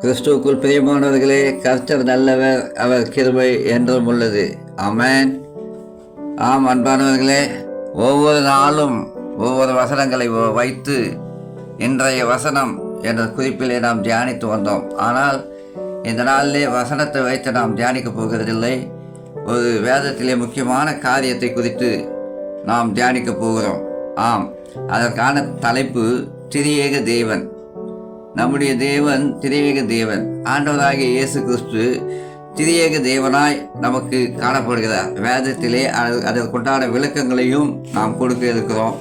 கிறிஸ்துவுக்குள் பிரியமானவர்களே கர்த்தர் நல்லவர் அவர் கிருபை என்றும் உள்ளது. அமேன் ஆம் அன்பானவர்களே ஒவ்வொரு நாளும் ஒவ்வொரு வசனங்களை வ- வைத்து இன்றைய வசனம் என்ற குறிப்பிலே நாம் தியானித்து வந்தோம். ஆனால் இந்த நாளிலே வசனத்தை வைத்து நாம் தியானிக்கப் போகிறதில்லை. ஒரு வேதத்திலே முக்கியமான காரியத்தை குறித்து நாம் தியானிக்கப் போகிறோம். ஆம் அதற்கான தலைப்பு திரியேக தேவன். நம்முடைய தேவன் திரியேக தேவன் ஆண்டவராகிய இயேசு கிறிஸ்து திரியேக தேவனாய் நமக்கு காணப்படுகிறார். வேதத்திலே அது- அதற்குண்டான விளக்கங்களையும் நாம் கொடுக்க இருக்கிறோம்.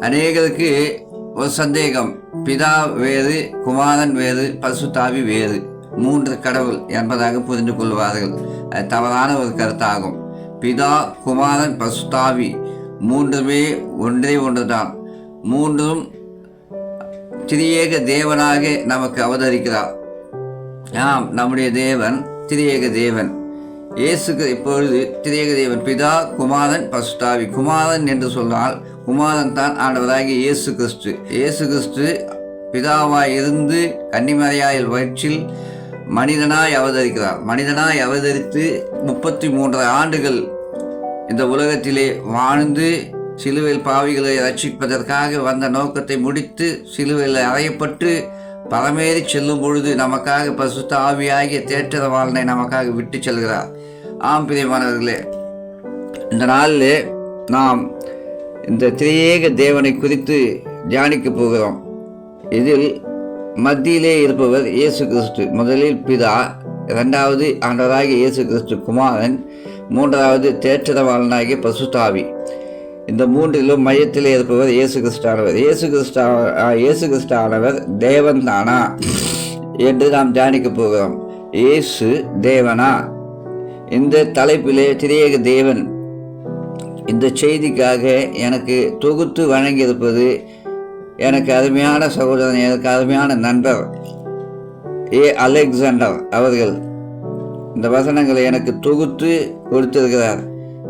அநேகருக்கு ஒரு சந்தேகம். பிதா வேறு குமாரன் வேறு பசுத்தாவி வேறு. மூன்று கடவுள் என்பதாக புரிந்து கொள்வார்கள். அது தவறான ஒரு கருத்தாகும். பிதா குமாரன் பசுத்தாவி மூன்றுமே ஒன்றே ஒன்றுதான். மூன்றும் திரியேக தேவனாக நமக்கு அவதரிக்கிறார். ஆம் நம்முடைய தேவன் திரியேக தேவன். இயேசுக்கு இப்பொழுது திரியேக தேவன் பிதா குமாரன் பசுத்தாவி குமாரன் என்று சொன்னால் குமாரன் தான் ஆண்டவராகிய இயேசு கிறிஸ்து. இயேசு கிறிஸ்து பிதாவாய் இருந்து கன்னிமறையாயில் வயிற்றில் மனிதனாய் அவதரிக்கிறார். மனிதனாய் அவதரித்து முப்பத்தி மூன்று ஆண்டுகள் இந்த உலகத்திலே வாழ்ந்து சிலுவையில் பாவிகளை ரட்சிப்பதற்காக வந்த நோக்கத்தை முடித்து சிலுவையில் அறையப்பட்டு பரமேறி செல்லும் பொழுது நமக்காக பசுத்த ஆவியாகிய தேற்றத வாழ்னை நமக்காக விட்டு செல்கிறார். ஆம் பிரியமானவர்களே இந்த நாளில் நாம் இந்த திரியேக தேவனை குறித்து தியானிக்க போகிறோம். இதில் மத்தியிலே இருப்பவர் இயேசு கிறிஸ்து. முதலில் பிதா இரண்டாவது ஆண்டவராகிய இயேசு கிறிஸ்து குமாரன் மூன்றாவது தேற்றதவாளனாகிய பசுதாவி இந்த மூன்றிலும் மையத்தில் இருப்பவர் இயேசு கிறிஸ்டானவர் இயேசு கிறிஸ்டா இயேசு கிறிஸ்டானவர் தேவன் தானா என்று நாம் தியானிக்க போகிறோம். இயேசு தேவனா? இந்த தலைப்பிலே திரியேக தேவன் இந்த செய்திக்காக எனக்கு தொகுத்து வழங்கியிருப்பது எனக்கு அருமையான சகோதரன் எனக்கு அருமையான நண்பர் ஏ. அலெக்சாண்டர் அவர்கள். இந்த வசனங்களை எனக்கு தொகுத்து கொடுத்திருக்கிறார்.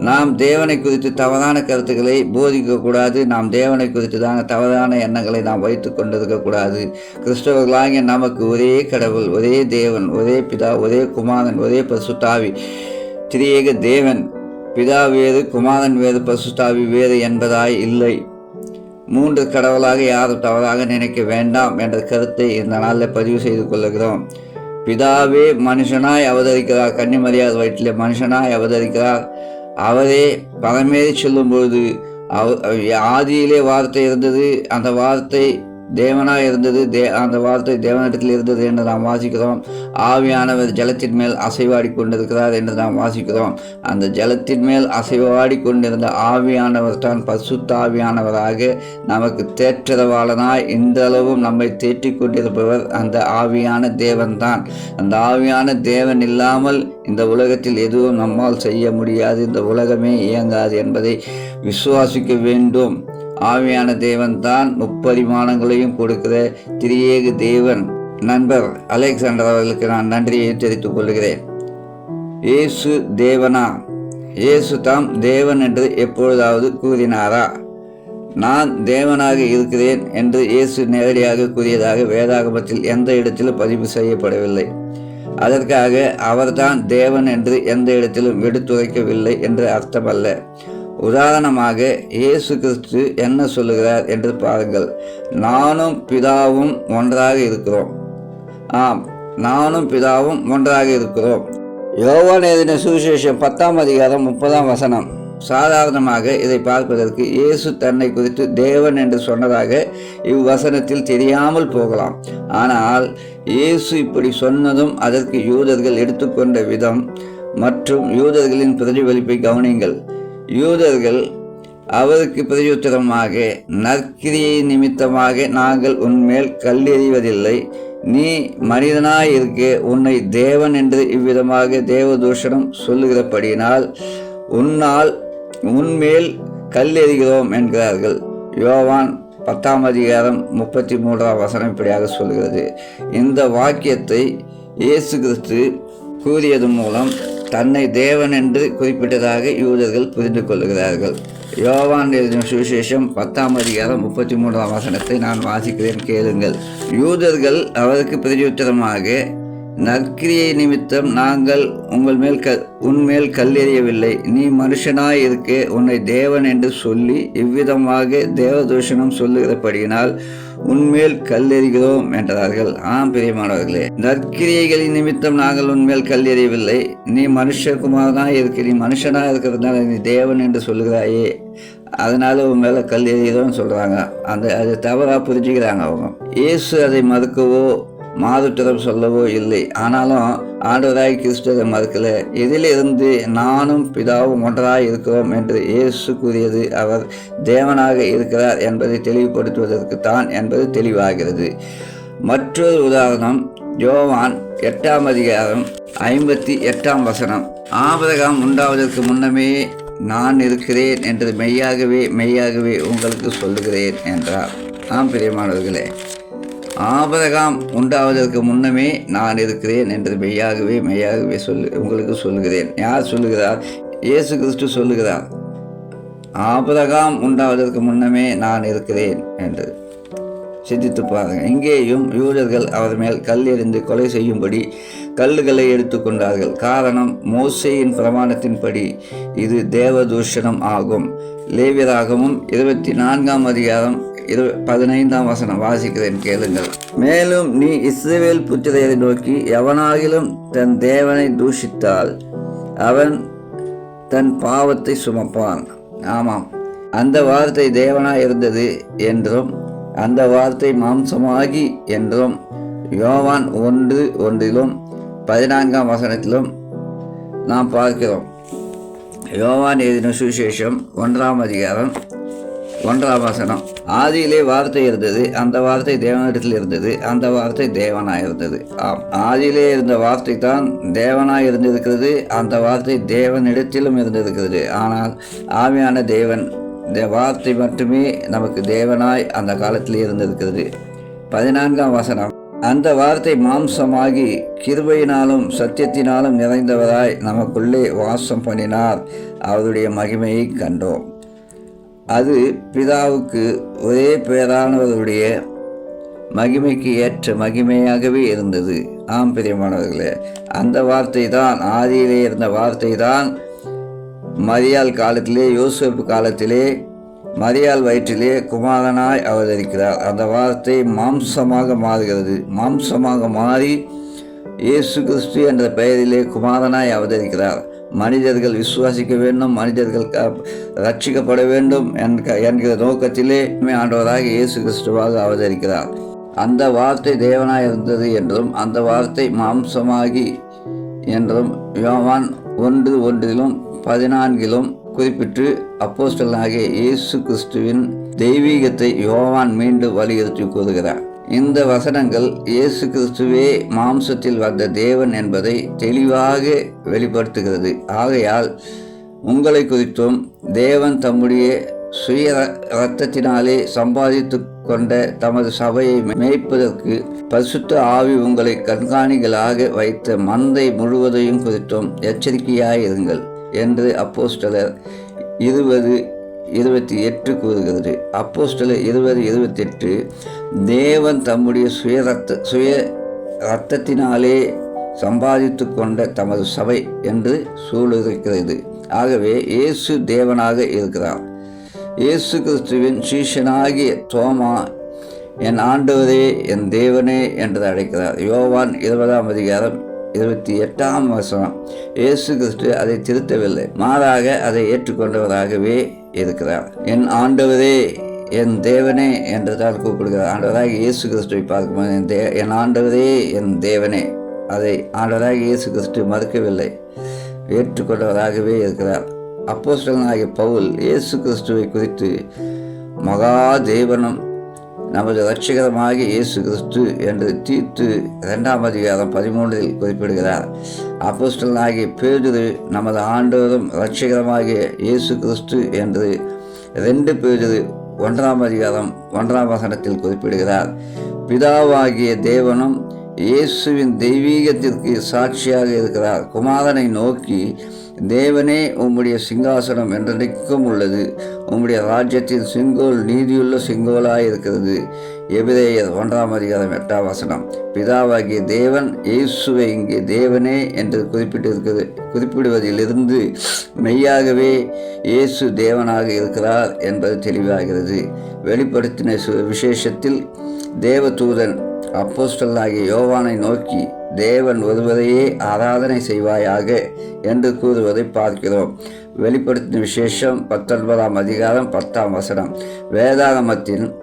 நாம் தேவனை குறித்து தவறான கருத்துக்களை போதிக்கக்கூடாது. நாம் தேவனை குறித்து தாங்க தவறான எண்ணங்களை நாம் வைத்து கொண்டிருக்கக்கூடாது. கிறிஸ்தவர்களாகிய நமக்கு ஒரே கடவுள் ஒரே தேவன் ஒரே பிதா ஒரே குமாரன் ஒரே பசுத்தாவி திரியேக தேவன். பிதா வேறு குமாரன் வேறு பசுத்தாவி வேறு என்பதாய் இல்லை. மூன்று கடவுளாக யாரும் தவறாக நினைக்க வேண்டாம் என்ற கருத்தை இந்த நாளில் பதிவு செய்து கொள்ளுகிறோம். பிதாவே மனுஷனாய் அவதரிக்கிறார். கன்னிமரியாத வயிற்றிலே மனுஷனாய் அவதரிக்கிறார். அவரே பரமேறி சொல்லும்பொழுது ஆதியிலே வார்த்தை இருந்தது. அந்த வார்த்தை தேவனாக இருந்தது தே அந்த வார்த்தை தேவனிடத்தில் இருந்தது என்று நாம் வாசிக்கிறோம். ஆவியானவர் ஜலத்தின் மேல் அசைவாடி கொண்டிருக்கிறார் என்று நாம் வாசிக்கிறோம். அந்த ஜலத்தின் மேல் அசைவாடி கொண்டிருந்த ஆவியானவர் தான் பசுத்தாவியானவராக நமக்கு தேற்றரவாளனாய் இன்றளவும் நம்மை தேற்றிக் கொண்டிருப்பவர் அந்த ஆவியான தேவன்தான். அந்த ஆவியான தேவன் இல்லாமல் இந்த உலகத்தில் எதுவும் நம்மால் செய்ய முடியாது. இந்த உலகமே இயங்காது என்பதை விசுவாசிக்க வேண்டும். ஆவியான தேவன் தான் முப்பரிமாணங்களையும் கொடுக்கிற திரியேகு தேவன் நண்பர் அலெக்சாண்டர் அவர்களுக்கு நான் நன்றியை தெரிவித்துக் கொள்கிறேன். இயேசு தேவனா? இயேசு தாம் தேவன் என்று எப்பொழுதாவது கூறினாரா? நான் தேவனாக இருக்கிறேன் என்று இயேசு நேரடியாக கூறியதாக வேதாகமத்தில் எந்த இடத்திலும் பதிவு செய்யப்படவில்லை. அதற்காக அவர்தான் தேவன் என்று எந்த இடத்திலும் எடுத்துரைக்கவில்லை என்று அர்த்தமல்ல. உதாரணமாக இயேசு கிறிஸ்து என்ன சொல்லுகிறார் என்று பாருங்கள். நானும் பிதாவும் ஒன்றாக இருக்கிறோம். ஆம் நானும் பிதாவும் ஒன்றாக இருக்கிறோம். யோவான் எழுதின சுவிசேஷம் பத்தாம் அதிகாரம் முப்பதாம் வசனம். சாதாரணமாக இதை பார்ப்பதற்கு இயேசு தன்னை குறித்து தேவன் என்று சொன்னதாக இவ்வசனத்தில் தெரியாமல் போகலாம். ஆனால் இயேசு இப்படி சொன்னதும் அதற்கு யூதர்கள் எடுத்துக்கொண்ட விதம் மற்றும் யூதர்களின் பிரதிபலிப்பை கவனியுங்கள். யூதர்கள் அவருக்கு பிரதியுத்தரமாக நற்கிரியை நிமித்தமாக நாங்கள் உன்மேல் கல்லெறிவதில்லை. நீ மனிதனாயிருக்க உன்னை தேவன் என்று இவ்விதமாக தேவதூஷணம் சொல்லுகிறபடியினால் உன்னால் உன்மேல் கல்லெறிகிறோம் என்கிறார்கள். யோவான் பத்தாம் அதிகாரம் முப்பத்தி மூன்றாம் வசனம் இப்படியாக சொல்கிறது. இந்த வாக்கியத்தை இயேசு கிறிஸ்து கூறியது மூலம் தன்னை தேவன் என்று குறிப்பிட்டதாக யூதர்கள் புரிந்து கொள்ளுகிறார்கள் யோவான் எழுதின சுவிசேஷம் பத்தாம் அதிகாரம் முப்பத்தி மூன்றாம் வசனத்தை நான் வாசிக்கிறேன் கேளுங்கள். யூதர்கள் அவருக்கு பிரதியுத்தரமாக நற்கிரியை நிமித்தம் நாங்கள் உங்கள் மேல் க உன்மேல் கல்லெறியவில்லை. நீ மனுஷனாய் இருக்க உன்னை தேவன் என்று சொல்லி இவ்விதமாக தேவதூஷணம் சொல்லுகிறபடியினால் உன்மேல் கல்லெறிகிறோம் என்றார்கள். ஆம் பிரியமானவர்களே நற்கிரியைகளின் நிமித்தம் நாங்கள் உன்மேல் கல்லெறியவில்லை. நீ மனுஷகுமாரனாய் இருக்க நீ மனுஷனாக இருக்கிறதுனால நீ தேவன் என்று சொல்லுகிறாயே. அதனால உன் மேலே கல் எறிகிறோம்னு சொல்கிறாங்க அந்த அது தவறாக புரிஞ்சுக்கிறாங்க அவங்க. இயேசு அதை மறுக்கவோ மாதுட்டரம் சொல்லவோ இல்லை. ஆனாலும் ஆண்டவராய் கிறிஸ்துவை மறுக்கல இதிலிருந்து நானும் பிதாவும் ஒன்றாய் இருக்கிறோம் என்று இயேசு கூறியது அவர் தேவனாக இருக்கிறார் என்பதை தெளிவுபடுத்துவதற்கு தான் என்பது தெளிவாகிறது. மற்றொரு உதாரணம் ஜோவான் எட்டாம் அதிகாரம் ஐம்பத்தி எட்டாம் வசனம். ஆபரகாம் உண்டாவதற்கு முன்னமே நான் இருக்கிறேன் என்று மெய்யாகவே மெய்யாகவே உங்களுக்கு சொல்லுகிறேன் என்றார். ஆம் பிரியமானவர்களே ஆபரகாம் உண்டாவதற்கு முன்னமே நான் இருக்கிறேன் என்று மெய்யாகவே மெய்யாகவே சொல்லு உங்களுக்கு சொல்லுகிறேன். யார் சொல்லுகிறார்? இயேசு கிறிஸ்து சொல்லுகிறார். ஆபரகாம் உண்டாவதற்கு முன்னமே நான் இருக்கிறேன் என்று. சிந்தித்து பாருங்கள் இங்கேயும் யூதர்கள் அவர் மேல் கல் எறிந்து கொலை செய்யும்படி கல்லுகளை எடுத்துக்கொண்டார்கள் காரணம் மோசையின் பிரமாணத்தின்படி இது தேவதூஷணம் ஆகும். லேவியராகவும் இருபத்தி நான்காம் அதிகாரம் இரு பதினைந்தாம் வசனம். வாசிக்கிறேன் கேளுங்கள். மேலும் நீ இஸ்ரேல் புத்திரையரை நோக்கி எவனாகிலும் தன் தேவனை தூஷித்தால் அவன் தன் பாவத்தை சுமப்பான். ஆமாம். அந்த வார்த்தை தேவனாய் இருந்தது என்றும் அந்த வார்த்தை மாம்சமாகி என்றும் யோவான் ஒன்று ஒன்றிலும் பதினான்காம் வசனத்திலும் நாம் பார்க்கிறோம். யோவான் எழுதின சுவிசேஷம் ஒன்றாம் அதிகாரம் ஒன்றாம் வசனம். ஆதியிலே வார்த்தை இருந்தது அந்த வார்த்தை தேவனிடத்தில் இருந்தது அந்த வார்த்தை தேவனாய் இருந்தது ஆம் ஆதியிலே இருந்த வார்த்தை தான் தேவனாய் இருந்திருக்கிறது அந்த வார்த்தை தேவனிடத்திலும் இருந்திருக்கிறது. ஆனால் ஆவியான தேவன் இந்த வார்த்தை மட்டுமே நமக்கு தேவனாய் அந்த காலத்தில் இருந்திருக்கிறது. பதினான்காம் வசனம் அந்த வார்த்தை மாம்சமாகி கிருபையினாலும் சத்தியத்தினாலும் நிறைந்தவராய் நமக்குள்ளே வாசம் பண்ணினார். அவருடைய மகிமையை கண்டோம். அது பிதாவுக்கு ஒரே பேரானவருடைய மகிமைக்கு ஏற்ற மகிமையாகவே இருந்தது. ஆம் பிரியமானவர்களே அந்த வார்த்தை தான் ஆதியிலே இருந்த வார்த்தை தான் மரியாள் காலத்திலே யோசிப்பு காலத்திலே மரியாள் வயிற்றிலே குமாரனாய் அவதரிக்கிறார். அந்த வார்த்தை மாம்சமாக மாறுகிறது. மாம்சமாக மாறி இயேசு கிறிஸ்து என்ற பெயரிலே குமாரனாய் அவதரிக்கிறார். மனிதர்கள் விசுவாசிக்க வேண்டும் மனிதர்கள் க- ரட்சிக்கப்பட வேண்டும் என்கிற நோக்கத்திலே ஆண்டவராக இயேசு கிறிஸ்துவாக அவதரிக்கிறார். அந்த வார்த்தை தேவனாய் இருந்தது என்றும் அந்த வார்த்தை மாம்சமாகி என்றும் யோவான் ஒன்று ஒன்றிலும் பதினான்கிலும் குறிப்பிட்டு அப்போஸ்டலாகிய இயேசு கிறிஸ்துவின் தெய்வீகத்தை யோவான் மீண்டும் வலியுறுத்தி கூறுகிறார். இந்த வசனங்கள் இயேசு கிறிஸ்துவே மாம்சத்தில் வந்த தேவன் என்பதை தெளிவாக வெளிப்படுத்துகிறது. ஆகையால் உங்களை குறித்தும் தேவன் தம்முடைய சுய இரத்தத்தினாலே சம்பாதித்து கொண்ட தமது சபையை மேய்ப்பதற்கு பரிசுத்த ஆவி உங்களை கண்காணிகளாக வைத்த மந்தை முழுவதையும் குறித்தும் எச்சரிக்கையாயிருங்கள் என்று அப்போஸ்டலர் இருபது இருபத்தி எட்டு கூறுகிறது. அப்போஸ்தலர் இருபது இருபத்தெட்டு தேவன் தம்முடைய சுய ரத்த சுய ரத்தத்தினாலே சம்பாதித்து கொண்ட தமது சபை என்று சூழ்நிலைக்கிறது ஆகவே இயேசு தேவனாக இருக்கிறார். இயேசு கிறிஸ்துவின் சீஷனாகிய தோமா என் ஆண்டவரே என் தேவனே என்று அழைக்கிறார். யோவான் இருபதாம் அதிகாரம் இருபத்தி எட்டாம் வசனம். இயேசு கிறிஸ்து அதை திருத்தவில்லை மாறாக அதை ஏற்றுக்கொண்டவராகவே இருக்கிறார். என் ஆண்டவரே என் தேவனே என்று தான் கூப்பிடுகிறார். ஆண்டவராக இயேசு கிறிஸ்துவை பார்க்கும்போது என் தே என் ஆண்டவரே என் தேவனே. அதை ஆண்டவராக இயேசு கிறிஸ்து மறுக்கவில்லை. ஏற்றுக்கொண்டவராகவே இருக்கிறார். அப்போஸ்தலனாகிய பவுல் இயேசு கிறிஸ்துவை குறித்து மகா தேவனம் நமது இரட்சகரமாகிய இயேசு கிறிஸ்து என்று தீத்து இரண்டாம் அதிகாரம் பதிமூன்றில் குறிப்பிடுகிறார். அப்போஸ்டலாகிய பேதுரு நமது ஆண்டோரும் ரட்சிகரமாகிய இயேசு கிறிஸ்து என்று ரெண்டு பேதுரு ஒன்றாம் அதிகாரம் ஒன்றாம் வசனத்தில் குறிப்பிடுகிறார். பிதாவாகிய தேவனும் இயேசுவின் தெய்வீகத்திற்கு சாட்சியாக இருக்கிறார். குமாரனை நோக்கி தேவனே உம்முடைய சிங்காசனம் என்றென்றைக்கும் உள்ளது. உம்முடைய ராஜ்யத்தின் செங்கோல் நீதியுள்ள சிங்கோலாக இருக்கிறது. எபிரேயர் ஒன்றாம் அதிகாரம் எட்டாம் வசனம். பிதாவாகிய தேவன் இயேசுவை இங்கே தேவனே என்று குறிப்பிட்டிருக்கிறது குறிப்பிடுவதிலிருந்து மெய்யாகவே இயேசு தேவனாக இருக்கிறார் என்பது தெளிவாகிறது. வெளிப்படுத்தின சு- விசேஷத்தில் தேவதூதன் ஆகிய யோவானை நோக்கி தேவன் ஒருவரையே ஆராதனை செய்வாயாக என்று கூறுவதை பார்க்கிறோம். வெளிப்படுத்தின விசேஷம் பத்தொன்பதாம் அதிகாரம் பத்தாம் வசனம். வேதாகமத்தின்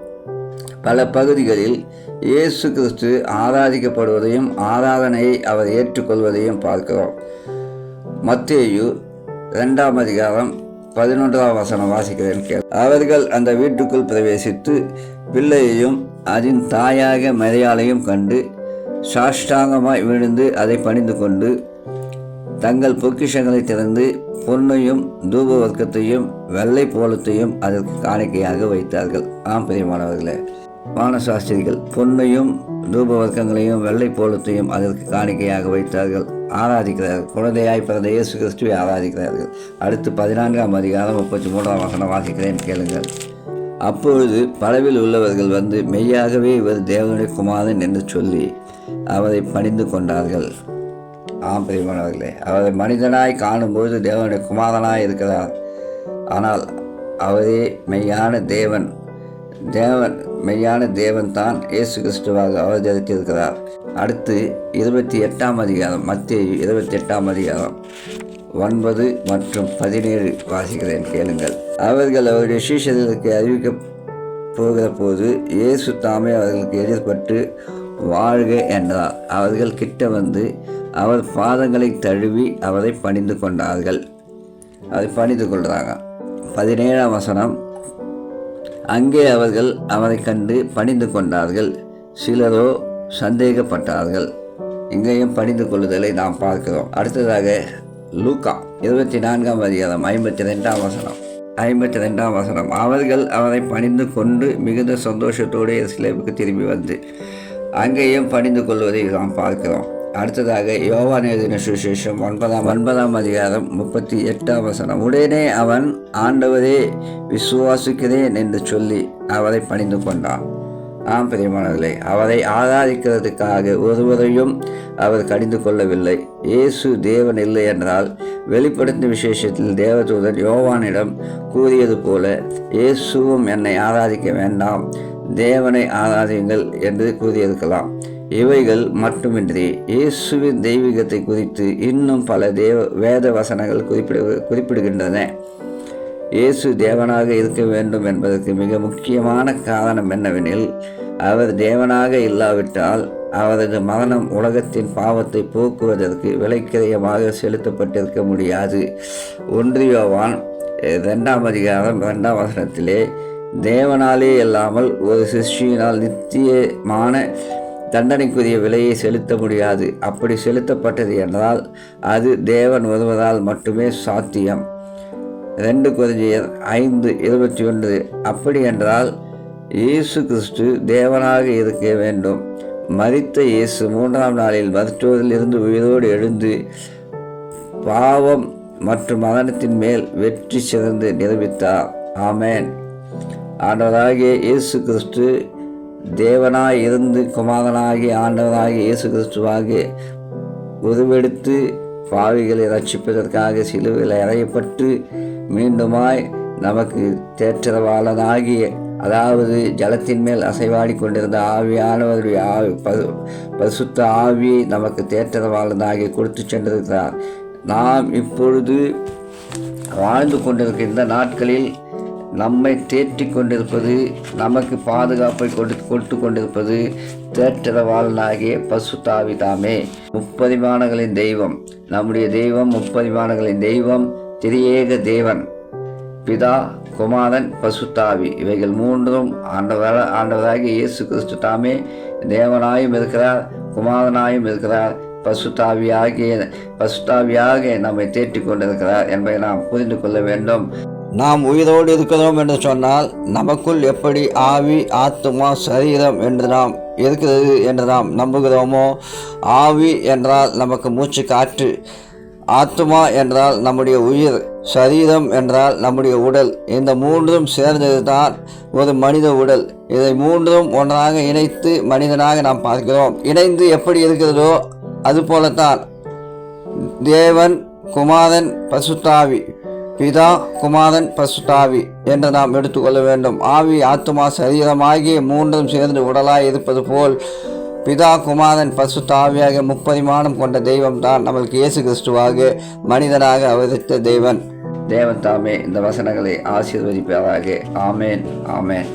பல பகுதிகளில் இயேசு கிறிஸ்து ஆராதிக்கப்படுவதையும் ஆராதனையை அவர் ஏற்றுக்கொள்வதையும் பார்க்கிறோம். மத்தேயு ரெண்டாம் அதிகாரம் பதினொன்றாம் வசனம் வாசிக்கிறேன் கேள். அவர்கள் அந்த வீட்டுக்குள் பிரவேசித்து பிள்ளையையும் அதன் தாயாக மரியாளையும் கண்டு சாஷ்டாங்கமாய் விழுந்து அதை பணிந்து கொண்டு தங்கள் பொக்கிஷங்களை திறந்து பொன்னையும் தூப வர்க்கத்தையும் வெள்ளை போலத்தையும் அதற்கு காணிக்கையாக வைத்தார்கள். ஆம் பிரியமானவர்களே. வானசாஸ்திரிகள் பொன்னையும் தூப வர்க்கங்களையும் வெள்ளை போலத்தையும் அதற்கு காணிக்கையாக வைத்தார்கள். ஆராதிக்கிறார்கள். குழந்தையாய் பிறந்த இயேசு கிறிஸ்துவை ஆராதிக்கிறார்கள். அடுத்து பதினான்காம் அதிகாரம் முப்பத்தி மூன்றாம் வசனம் வாசிக்கிறேன் கேளுங்கள். அப்பொழுது பலவில் உள்ளவர்கள் வந்து மெய்யாகவே இவர் தேவனுடைய குமாரன் என்று சொல்லி அவரை பணிந்து கொண்டார்கள். ஆம் பிரியமானவர்களே அவரை மனிதனாய் காணும்போது தேவனுடைய குமாரனாய் இருக்கிறார். ஆனால் அவரே மெய்யான தேவன் தேவன் மெய்யான தேவன் தான் இயேசு கிறிஸ்துவாக அவதரித்திருக்கிறார். அடுத்து இருபத்தி எட்டாம் அதிகாரம் மத்திய இருபத்தி எட்டாம் அதிகாரம் ஒன்பது மற்றும் பதினேழு வாசிக்கிறேன் கேளுங்கள். அவர்கள் அவருடைய சீஷர்களுக்கு அறிவிக்க போகிற போது இயேசு தாமே அவர்களுக்கு எதிர்பட்டு வாழ்க என்றார். அவர்கள் கிட்ட வந்து அவர் பாதங்களை தழுவி அவரை பணிந்து கொண்டார்கள். அதை பணிந்து கொள்கிறாங்க பதினேழாம் வசனம். அங்கே அவர்கள் அவரை கண்டு பணிந்து கொண்டார்கள். சிலரோ சந்தேகப்பட்டார்கள். இங்கேயும் பணிந்து கொள்ளுதலை நாம் பார்க்கிறோம். அடுத்ததாக லூக்கா இருபத்தி நான்காம் அதிகாரம் ஐம்பத்தி ரெண்டாம் வசனம். ஐம்பத்தி ரெண்டாம் வசனம். அவர்கள் அவரை பணிந்து கொண்டு மிகுந்த சந்தோஷத்தோடு எருசலேமுக்கு திரும்பி வந்து அங்கேயும் பணிந்து கொள்வதை நாம் பார்க்கிறோம். அடுத்ததாக யோவான் எழுதின சுவிசேஷம் ஒன்பதாம் ஒன்பதாம் அதிகாரம் முப்பத்தி எட்டாம் வசனம். உடனே அவன் ஆண்டவரே விசுவாசிக்கிறேன் என்று சொல்லி அவரை பணிந்து கொண்டான். ஆம் பிரியமானவர்களே அவரை ஆராதிக்கிறதுக்காக ஒருவரையும் அவர் கடிந்து கொள்ளவில்லை. இயேசு தேவன் இல்லை என்றால் வெளிப்படுத்தும் விசேஷத்தில் தேவதூதன் யோவானிடம் கூறியது போல இயேசுவும் என்னை ஆராதிக்க வேண்டாம். தேவனை ஆராதியுங்கள் என்று கூறியிருக்கலாம். இவைகள் மட்டுமின்றி இயேசுவின் தெய்வீகத்தை குறித்து இன்னும் பல தேவ வேத வசனங்கள் குறிப்பிடு குறிப்பிடுகின்றன. இயேசு தேவனாக இருக்க வேண்டும் என்பதற்கு மிக முக்கியமான காரணம் என்னவெனில் அவர் தேவனாக இல்லாவிட்டால் அவரது மரணம் உலகத்தின் பாவத்தை போக்குவதற்கு விலைக்கிரயமாக செலுத்தப்பட்டிருக்க முடியாது. ஒன்றியோவான் இரண்டாம் அதிகாரம் இரண்டாம் வசனத்திலே தேவனாலே இல்லாமல் ஒரு சிருஷ்டியினால் நித்தியமான தண்டனைக்குரிய விலையை செலுத்த முடியாது. அப்படி செலுத்தப்பட்டது என்றால் அது தேவன் வருவதால் மட்டுமே சாத்தியம். ரெண்டு குறைஞ்சியர் ஐந்து இருபத்தி ஒன்று. அப்படி என்றால் இயேசு கிறிஸ்து தேவனாக இருக்க வேண்டும். மறித்த இயேசு மூன்றாம் நாளில் மருத்துவத்தில் இருந்து உயிரோடு எழுந்து பாவம் மற்றும் மரணத்தின் மேல் வெற்றி சிறந்து நிரூபித்தார். ஆமேன். ஆண்டவராகிய இயேசு கிறிஸ்து தேவனாய் இருந்து குமாரனாகிய ஆண்டவராகிய இயேசு கிறிஸ்துவாகிய உருவெடுத்து பாவிகளை ரட்சிப்பதற்காக சிலுவையில் அறையப்பட்டு மீண்டுமாய் நமக்கு தேற்றவாளனாகிய அதாவது ஜலத்தின் மேல் அசைவாடி கொண்டிருந்த ஆவியானவருடைய ஆவி பசு பசுத்த ஆவியை நமக்கு தேற்றரவாளனாகி கொடுத்து சென்றிருக்கிறார். நாம் இப்பொழுது வாழ்ந்து கொண்டிருக்கின்ற இந்த நாட்களில் நம்மை தேற்றி கொண்டிருப்பது நமக்கு பாதுகாப்பை கொடு கொடுத்து கொண்டிருப்பது தேற்றவாளனாகிய பசுத்தாவிதாமே முப்பரிமாணங்களின் தெய்வம். நம்முடைய தெய்வம் முப்பரிமாணங்களின் தெய்வம் திரியேக தேவன். பிதா குமாரன் பசுத்தாவி இவைகள் மூன்றும் ஆண்டவர ஆண்டவராகிய இயேசு கிறிஸ்து தாமே. தேவனாயும் இருக்கிறார் குமாரனாயும் இருக்கிறார் பசுத்தாவியாகிய பசுத்தாவியாக நம்மை தேற்றிக் கொண்டிருக்கிறார் என்பதை நாம் புரிந்து கொள்ள வேண்டும். நாம் உயிரோடு இருக்கிறோம் என்று சொன்னால் நமக்குள் எப்படி ஆவி ஆத்மா சரீரம் என்று நாம் இருக்கிறது என்று நாம் நம்புகிறோமோ ஆவி என்றால் நமக்கு மூச்சு காற்று ஆத்மா என்றால் நம்முடைய உயிர் சரீரம் என்றால் நம்முடைய உடல். இந்த மூன்றும் சேர்ந்தது தான் ஒரு மனித உடல். இதை மூன்றும் ஒன்றாக இணைத்து மனிதனாக நாம் பார்க்கிறோம். இணைந்து எப்படி இருக்கிறதோ அதுபோலத்தான் தேவன் குமாரன் பசுத்தாவி. பிதா குமாரன் பசுத்தாவி என்று நாம் எடுத்துக்கொள்ள வேண்டும். ஆவி ஆத்மா சரீரமாகிய மூன்றும் சேர்ந்து உடலாய் இருப்பது போல் பிதா குமாரன் பசுத்தாவியாக முப்பரிமாணம் கொண்ட தெய்வம் தான் நம்மளுக்கு இயேசு கிறிஸ்துவாக மனிதனாக அவதரித்த தேவன். தேவன் தாமே இந்த வசனங்களை ஆசீர்வதிப்பதாக ஆமேன் ஆமேன்.